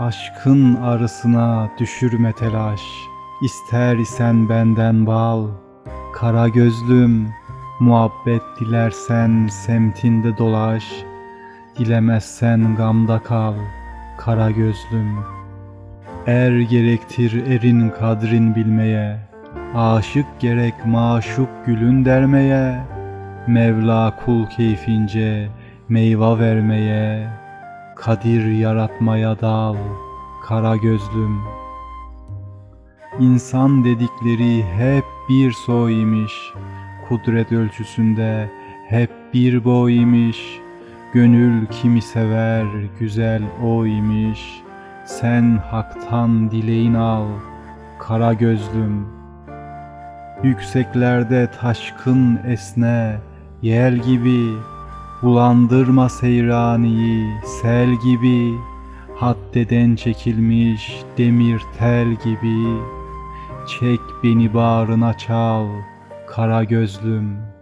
Aşkın arısına düşürme telaş, İster isen benden bal, Kara gözlüm, muhabbet dilersen semtinde dolaş, Dilemezsen gamda kal, kara gözlüm. Er gerektir erin kadrin bilmeye, Aşık gerek maşuk gülün dermeye, Mevla kul keyfince meyve vermeye, Kadir yaratmaya dal, kara gözlüm. İnsan dedikleri hep bir soy imiş, Kudret ölçüsünde hep bir boy imiş, Gönül kimi sever, güzel o imiş, Sen haktan dileğin al, kara gözlüm. Yükseklerde taşkın esne, yel gibi, Bulandırma seyraniyi sel gibi, Haddeden çekilmiş demir tel gibi, Çek beni bağrına çal, kara gözlüm.''